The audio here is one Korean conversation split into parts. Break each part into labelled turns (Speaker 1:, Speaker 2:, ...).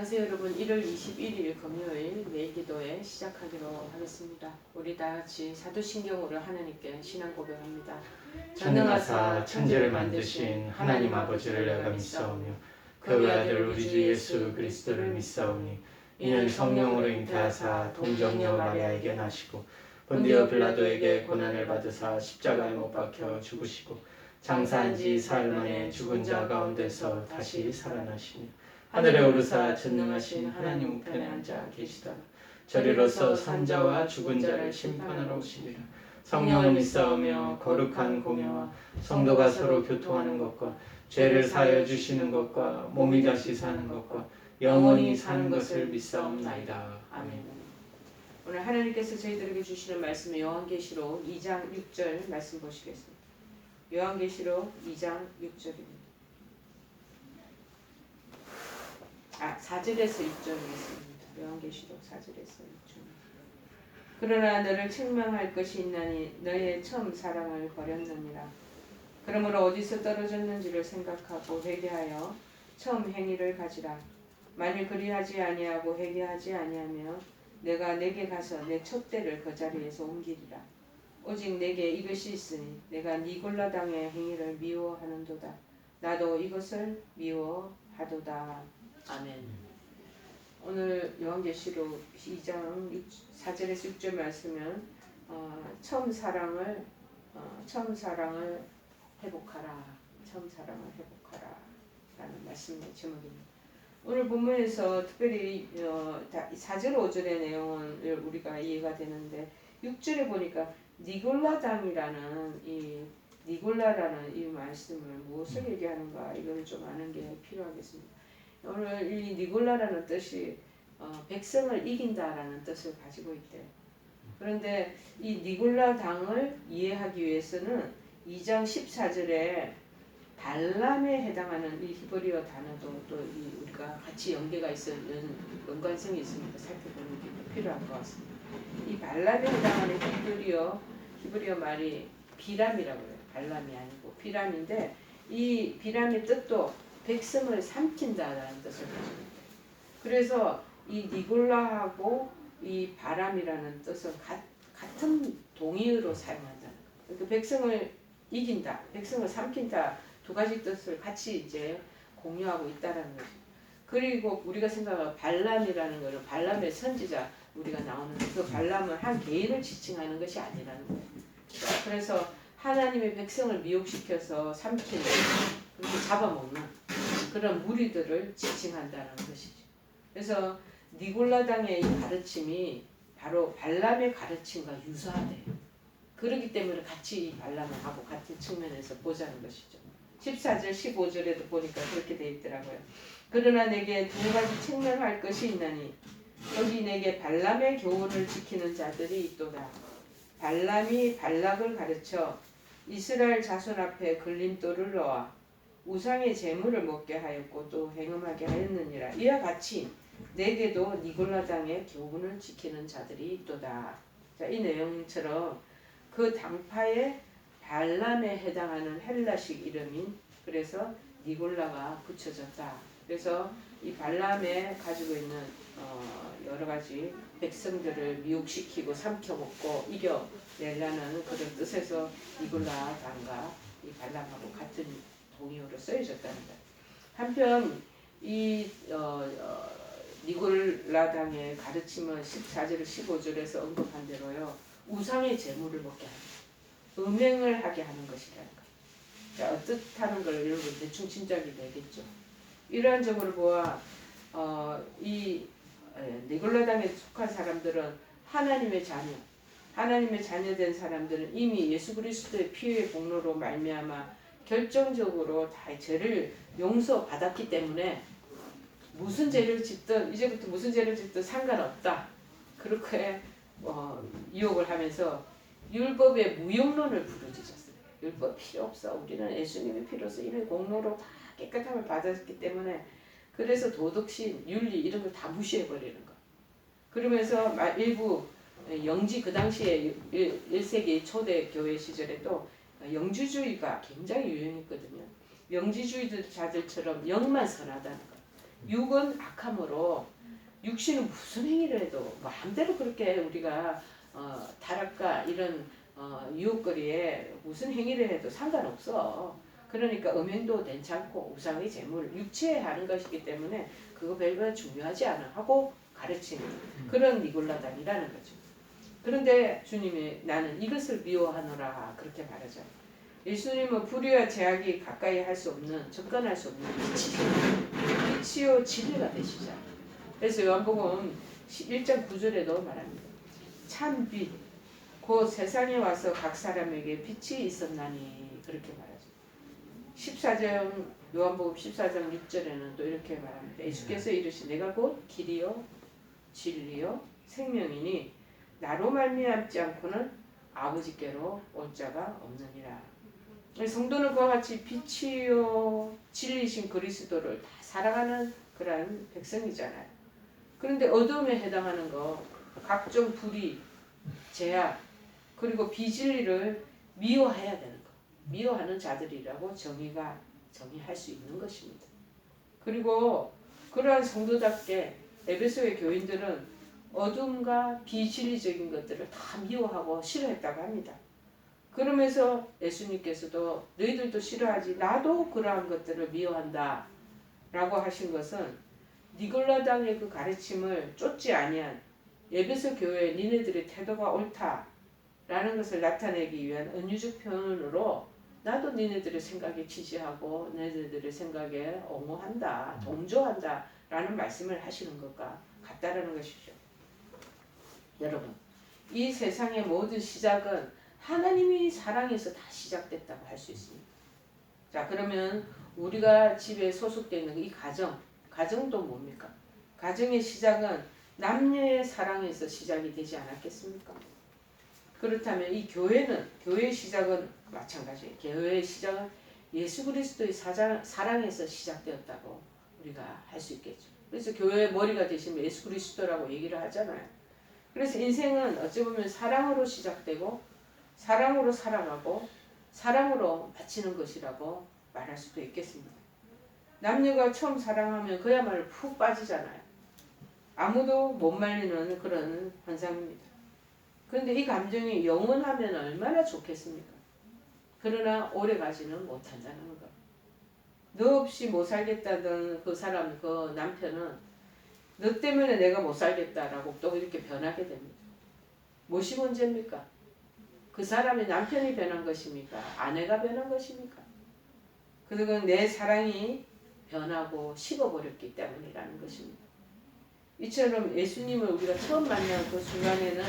Speaker 1: 안녕하세요 여러분 1월 21일 금요일 내기도에 시작하기로 하겠습니다. 우리 다 같이 사도신경으로 하나님께 신앙 고백합니다.
Speaker 2: 전능하사 천지를 만드신 하나님 아버지를 내가 믿사오며 그 외아들 우리 주 예수 그리스도를 믿사오니 이는 성령으로 잉태하사 동정녀 마리아에게 나시고 본디오 빌라도에게 고난을 받으사 십자가에 못 박혀 죽으시고 장사한 지 사흘 만에 죽은 자 가운데서 다시 살아나시며 하늘에 오르사 전능하신 하나님 우편에 앉아 계시다 저리로서 산자와 죽은 자를 심판하러 오시리라 성령을 믿사오며 거룩한 공예와 성도가 서로 교통하는 것과 죄를 사하여 주시는 것과 몸이 다시 사는 것과 영원히 사는 것을 믿사옵나이다. 아멘.
Speaker 1: 오늘 하나님께서 저희들에게 주시는 말씀은 요한계시록 2장 6절 말씀 보시겠습니다. 요한계시록 2장 6절입니다. 아 4절에서 6절이겠습니다. 요한계시록 4절에서 6절. 그러나 너를 책망할 것이 있나니 너의 처음 사랑을 버렸느니라. 그러므로 어디서 떨어졌는지를 생각하고 회개하여 처음 행위를 가지라. 만일 그리하지 아니하고 회개하지 아니하며 내가 내게 가서 내 촛대를 그 자리에서 옮기리라. 오직 내게 이것이 있으니 내가 니골라 당의 행위를 미워하는도다. 나도 이것을 미워하도다. 아멘. 오늘 요한계시록 2장 6, 4절에서 6절 말씀은 어, 처음 사랑을 어, 처음 사랑을 회복하라. 처음 사랑을 회복하라. 라는 말씀의 제목입니다. 오늘 본문에서 특별히 어, 4절 5절의 내용을 우리가 이해가 되는데 6절에 보니까 니골라당이라는 이 니골라라는 이 말씀을 무엇을 얘기하는가 이거를 좀 아는 게 필요하겠습니다. 오늘 이 니골라라는 뜻이 어, 백성을 이긴다라는 뜻을 가지고 있대요. 그런데 이 니골라 당을 이해하기 위해서는 2장 14절에 발람에 해당하는 이 히브리어 단어도 또이 우리가 같이 연계가 있는 연관성이 있습니다. 살펴보는 게 필요한 것 같습니다. 이 발람에 해당하는 히브리어 히브리어 말이 비람이라고 해요. 발람이 아니고 비람인데 이 비람의 뜻도 백성을 삼킨다라는 뜻을 가지고 있대요. 그래서 이 니골라하고 이 바람이라는 뜻은 가, 같은 동의어로 사용한다는 거예요. 그러니까 백성을 이긴다, 백성을 삼킨다 두 가지 뜻을 같이 이제 공유하고 있다라는 거죠. 그리고 우리가 생각하는 발람이라는 거는 발람의 선지자 우리가 나오는데 그 발람은 한 개인을 지칭하는 것이 아니라는 거예요. 그래서 하나님의 백성을 미혹시켜서 삼키는 그렇게 잡아먹는 그런 무리들을 지칭한다는 것이죠. 그래서 니골라당의 이 가르침이 바로 발람의 가르침과 유사하대요. 그렇기 때문에 같이 이 발람을 하고 같은 측면에서 보자는 것이죠. 14절, 15절에도 보니까 그렇게 돼 있더라고요. 그러나 내게 두 가지 측면할 것이 있나니 여기 내게 발람의 교훈을 지키는 자들이 있도다. 발람이 발락을 가르쳐 이스라엘 자손 앞에 걸림돌을 넣어 우상의 재물을 먹게 하였고 또 행음하게 하였느니라. 이와 같이 내게도 니골라 당의 교훈을 지키는 자들이 있도다. 자, 이 내용처럼 그 당파의 발람에 해당하는 헬라식 이름인 그래서 니골라가 붙여졌다. 그래서 이 발람에 가지고 있는 어, 여러 가지 백성들을 미혹시키고 삼켜먹고 이겨내려는 그런 뜻에서 니골라 당과 이 발람하고 같은 동의어로 쓰여졌다는 것. 한편 이 어, 어, 니골라 당의 가르침은 14절 15절에서 언급한 대로요. 우상의 재물을 먹게 하는 음행을 하게 하는 것이라는 것. 자, 어떻다는 걸 여러분 대충 짐작이 되겠죠. 이러한 점으로 보아 어, 이 니골라당에 속한 사람들은 하나님의 자녀, 하나님의 자녀된 사람들은 이미 예수 그리스도의 피의 공로로 말미암아 결정적으로 다 죄를 용서받았기 때문에 무슨 죄를 짓든 이제부터 무슨 죄를 짓든 상관없다. 그렇게 어, 유혹을 하면서 율법의 무용론을 부르짖었어요. 율법 필요 없어. 우리는 예수님의 피로서 이미 공로로 다 깨끗함을 받았기 때문에 그래서 도덕심, 윤리 이런 걸 다 무시해 버리는 거. 그러면서 일부 영지 그 당시에 1세기 초대 교회 시절에도 영주주의가 굉장히 유행했거든요. 영지주의자들처럼 영만 선하다는 거. 육은 악함으로 육신은 무슨 행위를 해도 마음대로 그렇게 우리가 어, 타락과 이런 어, 유혹거리에 무슨 행위를 해도 상관없어. 그러니까 음행도 괜찮고 우상의 재물 육체에 하는 것이기 때문에 그거 별로 중요하지 않아 하고 가르치는 그런 니골라당이라는 거죠. 그런데 주님이 나는 이것을 미워하노라 그렇게 말하죠. 예수님은 불의와 제약이 가까이 할 수 없는 접근할 수 없는 빛이죠. 빛이요 진리가 되시죠. 그래서 요한복음 1장 9절에도 말합니다. 참 빛, 곧 세상에 와서 각 사람에게 빛이 있었나니 그렇게 말하죠. 14장 요한복음 14장 6절에는 또 이렇게 말합니다. 예수께서 이르시 내가 곧 길이요 진리요 생명이니 나로 말미암지 않고는 아버지께로 올 자가 없느니라. 성도는 그와 같이 빛이요 진리신 그리스도를 다 사랑하는 그러한 백성이잖아요. 그런데 어둠에 해당하는 거 각종 불의, 제약 그리고 비진리를 미워해야 되는 거. 미워하는 자들이라고 정의가 정의할 수 있는 것입니다. 그리고 그러한 성도답게 에베소의 교인들은 어둠과 비진리적인 것들을 다 미워하고 싫어했다고 합니다. 그러면서 예수님께서도 너희들도 싫어하지 나도 그러한 것들을 미워한다 라고 하신 것은 니골라당의 그 가르침을 쫓지 아니한 예배소 교회 니네들의 태도가 옳다 라는 것을 나타내기 위한 은유적 표현으로 나도 니네들의 생각에 지지하고 너희들의 생각에 옹호한다 동조한다 라는 말씀을 하시는 것과 같다라는 것이죠 여러분 이 세상의 모든 시작은 하나님이 사랑해서 다 시작됐다고 할 수 있습니다. 자, 그러면 우리가 집에 소속되어 있는 이 가정, 가정도 뭡니까? 가정의 시작은 남녀의 사랑에서 시작이 되지 않았겠습니까? 그렇다면 이 교회는, 교회의 시작은 마찬가지예요. 교회의 시작은 예수 그리스도의 사장, 사랑에서 시작되었다고 우리가 할 수 있겠죠. 그래서 교회의 머리가 되시면 예수 그리스도라고 얘기를 하잖아요. 그래서 인생은 어찌 보면 사랑으로 시작되고 사랑으로 살아가고 사랑으로 바치는 것이라고 말할 수도 있겠습니다. 남녀가 처음 사랑하면 그야말로 푹 빠지잖아요. 아무도 못 말리는 그런 현상입니다. 그런데 이 감정이 영원하면 얼마나 좋겠습니까? 그러나 오래 가지는 못한다는 거. 너 없이 못 살겠다던 그 사람, 그 남편은 너 때문에 내가 못 살겠다라고 또 이렇게 변하게 됩니다. 무엇이 문제입니까? 그 사람의 남편이 변한 것입니까? 아내가 변한 것입니까? 그건 내 사랑이 변하고 식어버렸기 때문이라는 것입니다. 이처럼 예수님을 우리가 처음 만난 그 순간에는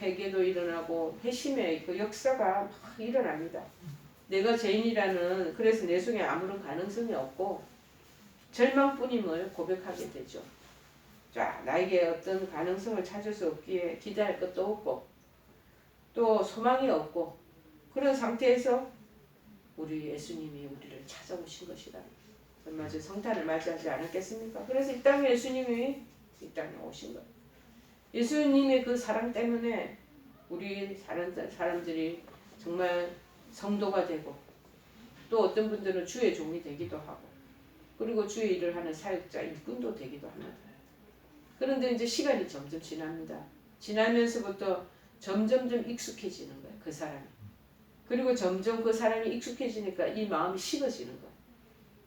Speaker 1: 회개도 일어나고 회심의 그 역사가 막 일어납니다. 내가 죄인이라는 그래서 내 속에 아무런 가능성이 없고 절망뿐임을 고백하게 되죠. 자, 나에게 어떤 가능성을 찾을 수 없기에 기대할 것도 없고 또 소망이 없고 그런 상태에서 우리 예수님이 우리를 찾아오신 것이다. 얼마 전 성탄을 맞이하지 않았겠습니까? 그래서 이 땅에 예수님이 이 땅에 오신 거예요. 예수님의 그 사랑 때문에 우리 사람들, 사람들이 정말 성도가 되고 또 어떤 분들은 주의 종이 되기도 하고 그리고 주의 일을 하는 사역자 일꾼도 되기도 합니다. 그런데 이제 시간이 점점 지납니다. 지나면서부터 점점점 익숙해지는 거예요. 그 사람이. 그리고 점점 그 사람이 익숙해지니까 이 마음이 식어지는 거예요.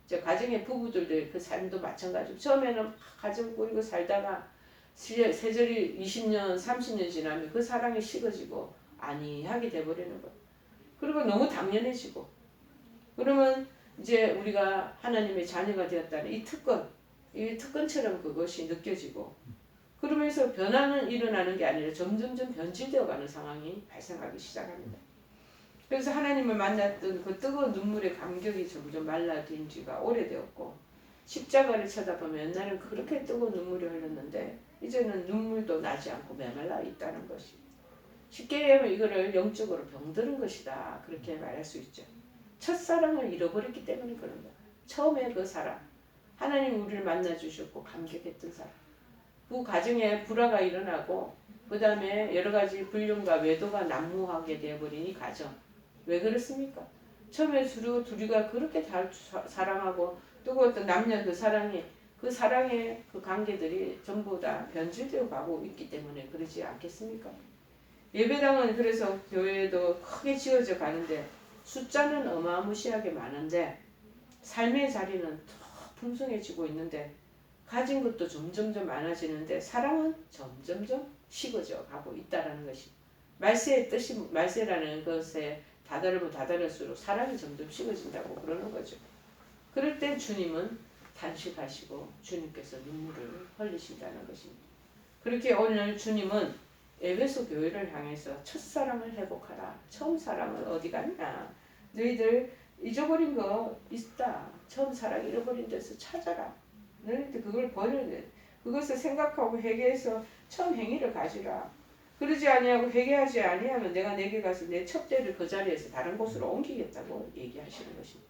Speaker 1: 저 가정의 부부들도 그 삶도 마찬가지고 처음에는 막 가정 꾸리고 살다가 세- 세절이 20년, 30년 지나면 그 사랑이 식어지고 아니하게 돼버리는 거예요. 그리고 너무 당연해지고 그러면 이제 우리가 하나님의 자녀가 되었다는 이 특권, 이 특권처럼 그것이 느껴지고 그러면서 변화는 일어나는 게 아니라 점점점 변질되어 가는 상황이 발생하기 시작합니다. 그래서 하나님을 만났던 그 뜨거운 눈물의 감격이 점점 말라든 지가 오래되었고 십자가를 쳐다보면 옛날엔 그렇게 뜨거운 눈물이 흘렀는데 이제는 눈물도 나지 않고 메말라 있다는 것이 쉽게 얘기하면 이거를 영적으로 병드는 것이다 그렇게 말할 수 있죠. 첫사랑을 잃어버렸기 때문에 그런 거야. 처음에 그 사람 하나님 우리를 만나 주셨고 감격했던 사람 그 가정에 불화가 일어나고 그 다음에 여러 가지 불륜과 외도가 난무하게 되어버린 이 가정 왜 그렇습니까? 처음에 두루 둘이가 그렇게 다 사- 사랑하고 뜨거웠던 남녀 그 사랑이 그그 사랑의 그 관계들이 전부 다 변질되어 가고 있기 때문에 그러지 않겠습니까? 예배당은 그래서 교회도 크게 지어져 가는데 숫자는 어마무시하게 많은데 삶의 자리는 더 풍성해지고 있는데 가진 것도 점점점 많아지는데 사랑은 점점점 식어져 가고 있다라는 것이 말세의 뜻이 말세라는 것에 다다르면 다다를수록 사랑이 점점 식어진다고 그러는 거죠. 그럴 때 주님은 단식하시고 주님께서 눈물을 흘리신다는 것입니다. 그렇게 오늘 주님은 에베소 교회를 향해서 첫사랑을 회복하라. 처음 사랑은 어디 갔냐? 너희들 잊어버린 거 있다. 처음 사랑 잃어버린 데서 찾아라. 너희들 그걸 버려야 돼. 그것을 생각하고 회개해서 처음 행위를 가지라. 그러지 아니하고 회개하지 아니하면 내가 내게 가서 내 첩대를 그 자리에서 다른 곳으로 옮기겠다고 얘기하시는 것입니다.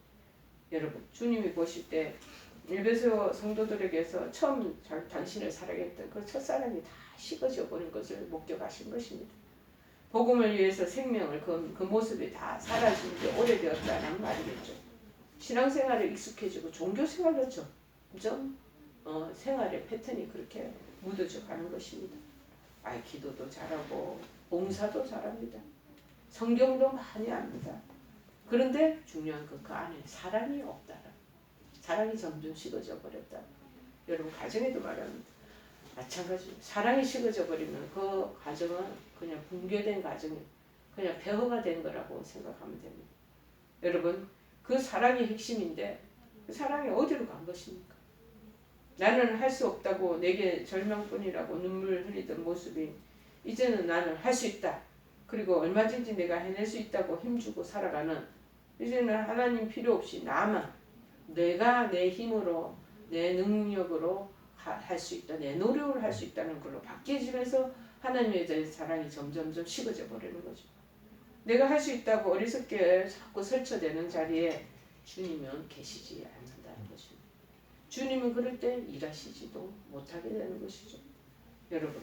Speaker 1: 여러분, 주님이 보실 때 일베소 성도들에게서 처음 자- 당신을 사랑했던 그 첫사랑이 다 식어져 버린 것을 목격하신 것입니다. 복음을 위해서 생명을 그, 그 모습이 다 사라진 지 오래되었다는 말이겠죠. 신앙생활에 익숙해지고 종교생활도 점점 어, 생활의 패턴이 그렇게 묻어져 가는 것입니다. 아, 기도도 잘하고 봉사도 잘합니다. 성경도 많이 압니다. 그런데 중요한 건 그 안에 사랑이 없다라. 사랑이 점점 식어져 버렸다. 여러분 가정에도 말합니다. 마찬가지. 사랑이 식어져 버리면 그 가정은 그냥 붕괴된 가정이 그냥 폐허가 된 거라고 생각하면 됩니다. 여러분 그 사랑이 핵심인데 그 사랑이 어디로 간 것입니까? 나는 할 수 없다고 내게 절망뿐이라고 눈물 흘리던 모습이 이제는 나는 할 수 있다. 그리고 얼마든지 내가 해낼 수 있다고 힘주고 살아가는 이제는 하나님 필요 없이 나만 내가 내 힘으로 내 능력으로 할 수 있다. 내 노력을 할 수 있다는 걸로 바뀌어지면서 하나님에 대한 사랑이 점점점 식어져 버리는 거죠. 내가 할 수 있다고 어리석게 자꾸 설쳐대는 자리에 주님은 계시지 것입니다. 주님은 그럴 때 일하시지도 못하게 되는 것이죠. 여러분,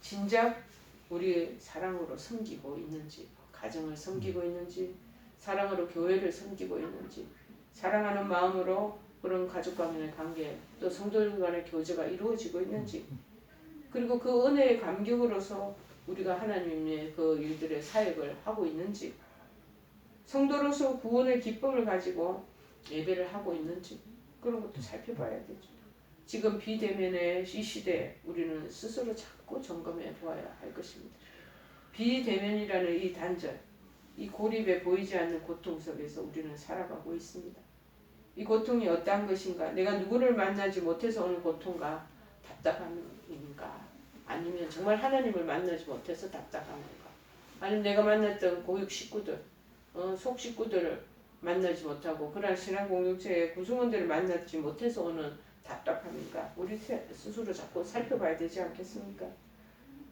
Speaker 1: 진작 우리 사랑으로 섬기고 있는지, 가정을 섬기고 있는지, 사랑으로 교회를 섬기고 있는지, 사랑하는 마음으로 그런 가족 간의 관계, 또 성도들 간의 교제가 이루어지고 있는지, 그리고 그 은혜의 감격으로서 우리가 하나님의 그 일들의 사역을 하고 있는지, 성도로서 구원의 기쁨을 가지고 예배를 하고 있는지, 그런 것도 살펴봐야 되죠. 지금 비대면의 이 시대에 우리는 스스로 자꾸 점검해 보아야 할 것입니다. 비대면이라는 이 단절, 이 고립에 보이지 않는 고통 속에서 우리는 살아가고 있습니다. 이 고통이 어떠한 것인가? 내가 누구를 만나지 못해서 오는 고통과 답답함인가? 아니면 정말 하나님을 만나지 못해서 답답한 건가? 아니면 내가 만났던 고육 식구들, 어, 속 식구들을 만나지 못하고 그러한 신앙 공동체의 구성원들을 만나지 못해서 오는 답답함인가? 우리 세- 스스로 자꾸 살펴봐야 되지 않겠습니까?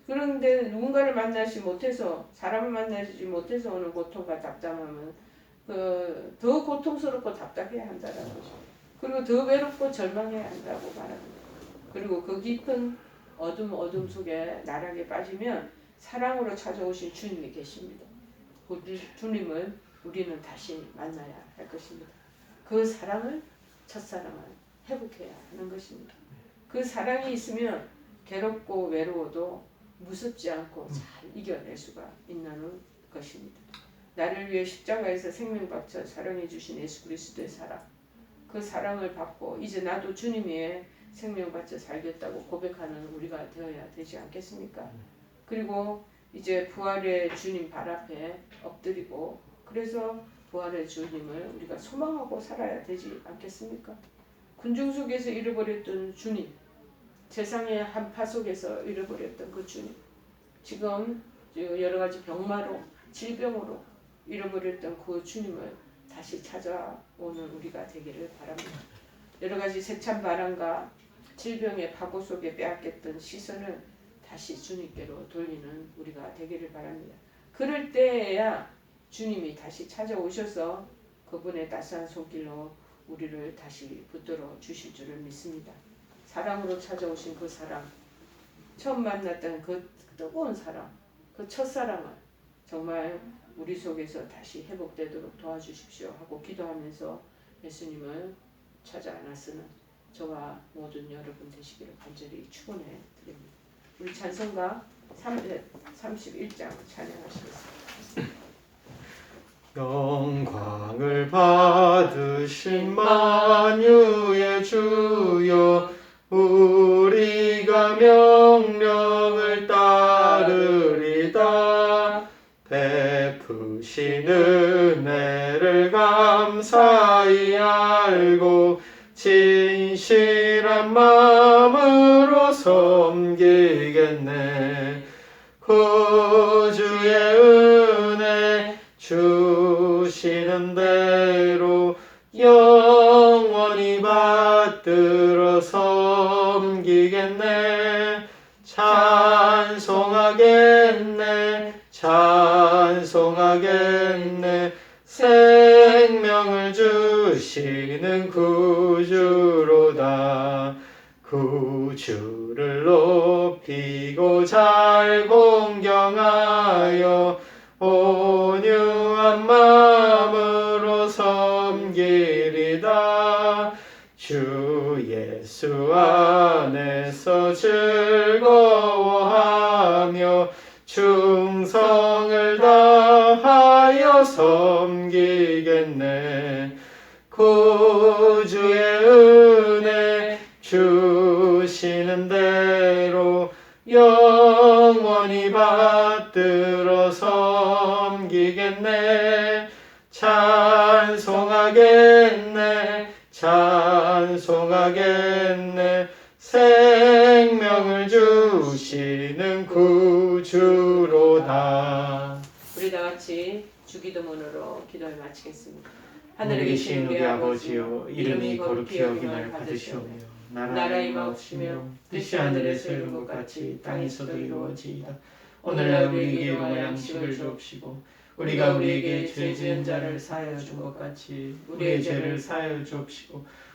Speaker 1: 그런데 누군가를 만나지 못해서 사람을 만나지 못해서 오는 고통과 답답함은 그 더 고통스럽고 답답해야 한다는 거죠. 그리고 더 외롭고 절망해야 한다고 말합니다. 그리고 그 깊은 어둠 어둠 속에 나락에 빠지면 사랑으로 찾아오신 주님이 계십니다. 그 주님을 우리는 다시 만나야 할 것입니다. 그 사랑을 첫사랑을 회복해야 하는 것입니다. 그 사랑이 있으면 괴롭고 외로워도 무섭지 않고 잘 이겨낼 수가 있는 것입니다. 나를 위해 십자가에서 생명 바쳐 사랑해 주신 예수 그리스도의 사랑. 그 사랑을 받고 이제 나도 주님 위에 생명 바쳐 살겠다고 고백하는 우리가 되어야 되지 않겠습니까? 그리고 이제 부활의 주님 발 앞에 엎드리고 그래서 부활의 주님을 우리가 소망하고 살아야 되지 않겠습니까? 군중 속에서 잃어버렸던 주님, 세상의 한파 속에서 잃어버렸던 그 주님, 지금 여러 가지 병마로, 질병으로 잃어버렸던 그 주님을 다시 찾아오는 우리가 되기를 바랍니다. 여러 가지 세찬 바람과 질병의 파고 속에 빼앗겼던 시선을 다시 주님께로 돌리는 우리가 되기를 바랍니다. 그럴 때에야 주님이 다시 찾아오셔서 그분의 따스한 손길로 우리를 다시 붙들어 주실 줄을 믿습니다. 사랑으로 찾아오신 그 사랑, 처음 만났던 그 뜨거운 사랑, 그 첫사랑을 정말 우리 속에서 다시 회복되도록 도와주십시오 하고 기도하면서 예수님을 찾아 나서는 저와 모든 여러분 되시기를 간절히 축원해 드립니다. 우리 찬송가 31장 찬양하시겠습니다.
Speaker 2: 영광을 받으신 만유의 주여 우리가 명령을 따르리다. 베푸신 은혜를 감사히 알고 진실한 마음으로 섬기겠네. 구 주시는 대로 영원히 받들어 섬기겠네. 찬송하겠네. 찬송하겠네. 생명을 주시는 구주로다. 구주를 높이고 잘 예수 안에서 즐거워하며 충성을 다하여 섬기겠네. 구주의 은혜 주시는 대로 영 찬송하겠네. 생명을 주시는 구주로다.
Speaker 1: 우리 다 같이 주기도문으로 기도를 마치겠습니다.
Speaker 2: 하늘에 계신 우리 아버지여 이름이 거룩히 여김을 받으시오며 나라의 마옵시며 뜻이 하늘에서 이룬 것 같이 땅에서도 이루어지이다. 오늘날 우리에게 일용할 양식을 주옵시고 우리가 우리에게 죄 지은 자를 사하여 준 것 같이 우리의 죄를 사하여 주옵시고